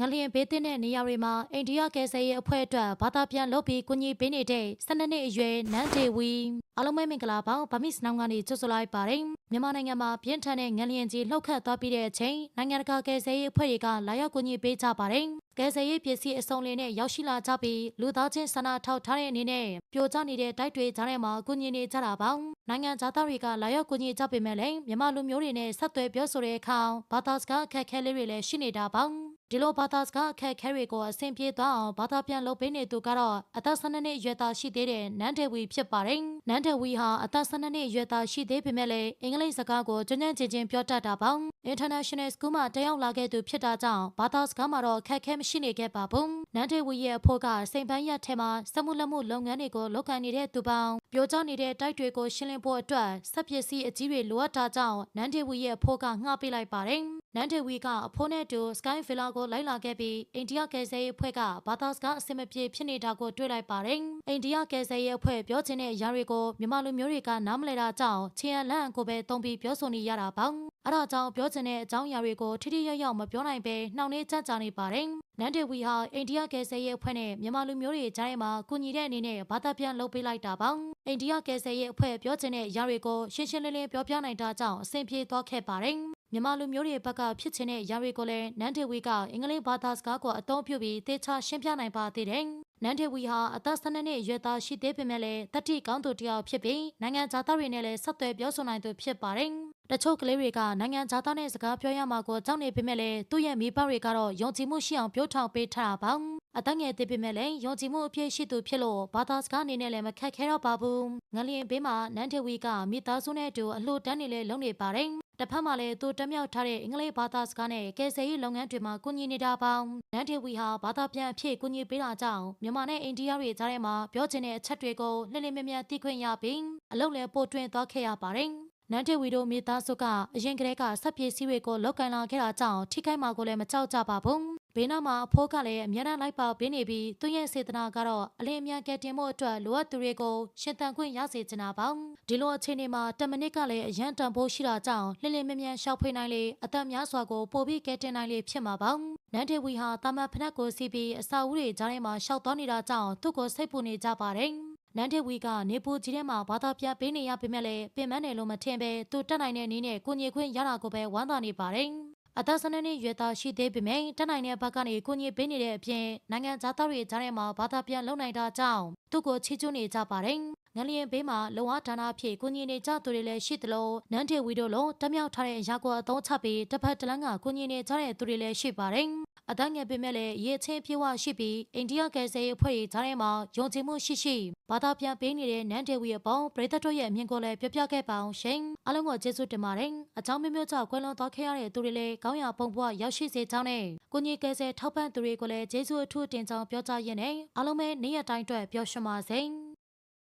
ငလျင်ဘေးသင့်တဲ့နေရာတွေမှာအိန္ဒိယကယ်ဆယ်ရေးအဖွဲ့အတွက်ဘာသာပြန်လုပ်ပြီးကူညီပေးနေတဲ့12နှစ်အရွယ်နန်းဒေဝီအားလုံးပဲမင်္ဂလာပါဗမစ်နောင်ကနေကြိုဆိုလိုက်ပါတယ်မြန်မာနိုင်ငံမှာပြင်းထန်တဲ့ငလျင်ကြီးလှုပ်ခတ်သွားပြီးတဲ့အချိန်နိုင်ငံတကာကယ်ဆယ်ရေးအဖွဲ့တွေကလာရောက်ကူညီပေးကြပါတယ်ကယ်ဆယ်ရေးပစ္စည်းအစုံလင်နဲ့ရောက်ရှိလာကြပြီးလူသားချင်းဆန္ဒထောက်ထားတဲ့အနေနဲ့ပြိုကျနေတဲ့တိုက်တွေကြားထဲမှာကူညီနေကြတာပါနိုင်ငံသားတွေကလာရောက်ကူညီကြပေမဲ့လည်းမြန်မာလူမျိုးတွေနဲ့ဆက်သွယ်ပြောဆိုတဲ့အခါဘာသာစကားအခက်အခဲလေးတွေလည်းရှိနေတာပါ ဒီလိုဘာသာစကားအခက်အခဲတွေကိုအဆင်ပြေသွားအောင်ဘာသာပြန်လုပ်ပေးနေသူကတော့အသက်12နှစ်အရွယ်သားရှိသေးတဲ့နန်းဒေဝီဖြစ်ပါတယ်။နန်းဒေဝီဟာအသက်12နှစ်အရွယ်သားရှိသေးပေမဲ့လည်းအင်္ဂလိပ်စကားကိုကျွမ်းကျွမ်းကျင်ကျင်ပြောတတ်တာပါ။ International School မှာတက်ရောက်လာခဲ့သူဖြစ်တာကြောင့်ဘာသာစကားမှာတော့အခက်အခဲမရှိနေခဲ့ပါဘူး။နန်းဒေဝီရဲ့အဖို့ကစိန်ပန်းရက်ထဲမှာစက်မှုလက်မှုလုပ်ငန်းတွေကိုလုပ်ကိုင်နေတဲ့သူပေါင်းပြိုကျနေတဲ့တိုက်တွေကိုရှင်းလင်းဖို့အတွက်စက်ပစ္စည်းအကြီးတွေလိုအပ်တာကြောင့်နန်းဒေဝီရဲ့အဖို့ကငှားပေးလိုက်ပါတယ်။ နန်းဒေဝီကအဖိုးနဲ့တူ Sky Villa ကိုလိုက်လာခဲ့ပြီးအိန္ဒိယကယ်ဆယ်ရေးအဖွဲ့ကဘာသာစကားအဆင်မပြေဖြစ်နေတာကိုတွေ့လိုက်ပါတယ်။အိန္ဒိယကယ်ဆယ်ရေးအဖွဲ့ပြောချင်တဲ့အရာတွေကိုမြန်မာလူမျိုးတွေကနားမလည်တာကြောင့်ချင်ရလန့်ကိုပဲတုံးပြီးပြောဆိုနေရတာပါ။အဲဒါကြောင့်ပြောချင်တဲ့အကြောင်းအရာတွေကိုထိထိရောက်ရောက်မပြောနိုင်ပဲနှောင့်နှေးကြကြနေပါတယ်။နန်းဒေဝီဟာအိန္ဒိယကယ်ဆယ်ရေးအဖွဲ့နဲ့မြန်မာလူမျိုးတွေကြားထဲမှာကူညီတဲ့အနေနဲ့ဘာသာပြန်လုပ်ပေးလိုက်တာပါ။အိန္ဒိယကယ်ဆယ်ရေးအဖွဲ့ပြောချင်တဲ့အရာတွေကိုရှင်းရှင်းလင်းလင်းပြောပြနိုင်တာကြောင့်အဆင်ပြေသွားခဲ့ပါတယ်။ မြန်မာလူမျိုးတွေဘက်ကဖြစ်ချင်တဲ့ຢာတွေကိုလည်းနန်းဒေဝီကအင်္ဂလိပ်ဘာသာစကားကိုအသုံးပြုပြီးသေချာရှင်းပြနိုင်ပါသေးတယ်။နန်းဒေဝီဟာအသက်12နှစ်အရွယ်သားရှိသေးပေမဲ့လည်းတတိကောင်းသူတစ်ယောက်ဖြစ်ပြီးနိုင်ငံသားတွေနဲ့လည်းဆက်သွယ်ပြောဆိုနိုင်သူဖြစ်ပါတယ်။တချို့ကလေးတွေကနိုင်ငံသားနဲ့စကားပြောရမှာကိုကြောက်နေပေမဲ့လည်းသူ့ရဲ့မိဘတွေကတော့ယုံကြည်မှုရှိအောင်ပြောထောင်ပေးထားတာပါ။ အတငယ်သေးပေမဲ့လည်းယုံကြည်မှုအပြည့်ရှိသူဖြစ်လို့ဘာသာစကားအနေနဲ့လည်းမခက်ခဲတော့ပါဘူး။ငလျင်ဘေးမှာနန်းဒေဝီကမိသားစုနဲ့အတူအလှူဒန်းနေလဲလုပ်နေပါတယ်တစ်ဖက်မှာလည်းသူတက်မြောက်ထားတဲ့အင်္ဂလိပ်ဘာသာစကားနဲ့ကယ်ဆယ်ရေးလုပ်ငန်းတွေမှာကူညီနေတာပေါင်းနန်းထေဝီဟာဘာသာပြန်အဖြစ်ကူညီပေးတာကြောင့်မြန်မာနဲ့အိန္ဒိယတွေကြားထဲမှာပြောချင်တဲ့အချက်တွေကိုလှည့်လည်မြဲမြဲသိခွင့်ရပြီးအလုပ်လည်းပို့တွင်သွားခဲ့ရပါတယ်နန်းထေဝီတို့မိသားစုကအရင်ကတည်းကဆက်ပြေးစည်းတွေကိုလောက်ကန်လာခဲ့တာကြောင့်ထိခိုက်မှာကိုလည်းမကြောက်ကြပါဘူး ဘေးနားမှာအဖိုးကလည်းအများအားလိုက်ပါပေးနေပြီးသူ့ရဲ့စေတနာကတော့အလင်းအမြန်ကယ်တင်ဖို့အတွက်လိုအပ်သူတွေကိုရှင်သန်ခွင့်ရစေချင်တာပါဒီလိုအခြေအနေမှာတမနစ်ကလည်းအရန်တန်ဖိုးရှိတာကြောင့်လင်းလင်းမြမြန်ရှောက်ဖိနိုင်လေအသက်များစွာကိုပိုပြီးကယ်တင်နိုင်လေဖြစ်မှာပါနန်ဒေဝီဟာတာမန်ဖနက်ကိုစီးပြီးအစာဦးတွေကြားထဲမှာရှောက်သွားနေတာကြောင့်သူ့ကိုစိတ်ပူနေကြပါတယ်နန်ဒေဝီကနေပူကြီးထဲမှာဘာသာပြပေးနေရပေမဲ့လည်းပင်မနယ်လို့မထင်ပဲသူတက်နိုင်တဲ့နည်းနဲ့ကိုညင်ခွင့်ရတာကိုပဲဝမ်းသာနေပါတယ် အသက်12နှစ်ရွယ်သားရှိသေးပေမဲ့တက်နိုင်တဲ့ဘက်ကနေကိုကြီးပေးနေတဲ့အပြင်နိုင်ငံသားတွေကြားထဲမှာဘာသာပြန်လုံနိုင်တာကြောင့်သူ့ကိုချီးကျူးနေကြပါတယ်ငလျင်ဘေးမှာလုံဝဒါနာဖြစ်ကိုကြီးနေကြသူတွေလည်းရှိသလိုနန်းထေဝီတို့လုံးတမြောက်ထားတဲ့အရာကိုအသုံးချပြီးတစ်ဖက်တစ်လမ်းကကိုကြီးနေကြတဲ့သူတွေလည်းရှိပါတယ် အတိုင်းငယ်ပေမဲ့လည်းရေချင်းပြေဝရှိပြီးအိန္ဒိယကယ်ဆယ်ရေးအဖွဲ့ကြားထဲမှာယုံကြည်မှုရှိရှိဘာသာပြန်ပေးနေတဲ့နန်းဒေဝီအပေါင်းပရိသတ်တို့ရဲ့အမြင်ကိုလည်းပြောပြခဲ့ပါအောင်ရှင်အားလုံးကိုကျေးဇူးတင်ပါတယ်အကြောင်းမျိုးမျိုးကြောင့်ကွယ်လွန်သွားခဲ့ရတဲ့သူတွေလည်းကောင်းရာပုံပွားရောက်ရှိစေကြောင်းနဲ့ကိုကြီးကယ်ဆယ်ထောက်ပံ့သူတွေကိုလည်းကျေးဇူးအထူးတင်ကြောင်းပြောကြားရင်းနဲ့အားလုံးပဲနေ့ရက်တိုင်းအတွက်ပျော်ရွှင်ပါစေ